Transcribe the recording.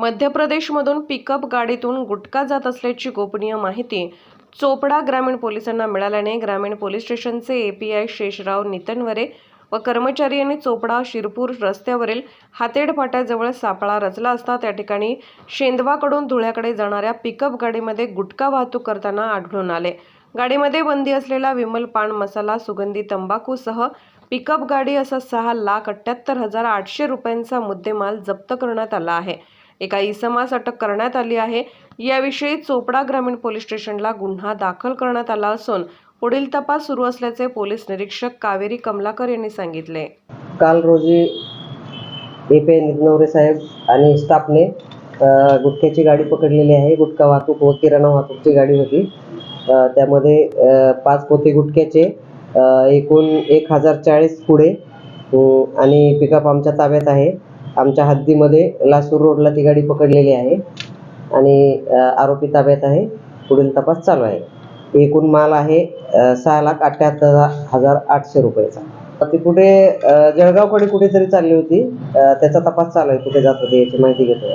मध्य प्रदेशमधून पिकअप गाडीतून गुटखा जात असल्याची गोपनीय माहिती चोपडा ग्रामीण पोलिसांना मिळाल्याने ग्रामीण पोलीस स्टेशनचे एपीआय शेषराव नितनवरे व कर्मचारी यांनी चोपडा शिरपूर रस्त्यावरील हातेड फाट्याजवळ सापळा रचला असता त्या ठिकाणी शेंदवाकडून धुळ्याकडे जाणाऱ्या पिकअप गाडीमध्ये गुटखा वाहतूक करताना आढळून आले. गाडीमध्ये बंदी असलेला विमल पान मसाला सुगंधी तंबाखूसह पिकअप गाडी असा सहा लाख अठ्ठ्याहत्तर हजार आठशे रुपयांचा मुद्देमाल जप्त करण्यात आला आहे. एका इसमास अटक करण्यात आली आहे. याविषयी चोपडा ग्रामीण पोलीस स्टेशनला गुन्हा दाखल करण्यात आला असून पुढील तपास सुरू असल्याचे पोलीस निरीक्षक कावेरी कमलाकर यांनी सांगितले. काल रोजी ए पी साहेब आणि स्टाफने गुटख्याची गाडी पकडलेली आहे. गुटखा वाहतूक व किराणा वाहतूकची गाडी होती. त्यामध्ये पाच पोते गुटख्याचे एकूण एक हजार चाळीस पुढे आणि पिकअप आमच्या ताब्यात आहे. आमच्या हद्दीमध्ये लासूर रोडला ती गाडी पकडलेली आहे. आणि आरोपी ताब्यात आहे. पुढील तपास चालू आहे. एकूण माल आहे सहा लाख अठ्ठ्याहत्तर हजार आठशे रुपयाचा. ती कुठे जळगावकडे कुठेतरी चालली होती. त्याचा तपास चालू आहे. कुठे जात होती याची माहिती घेतो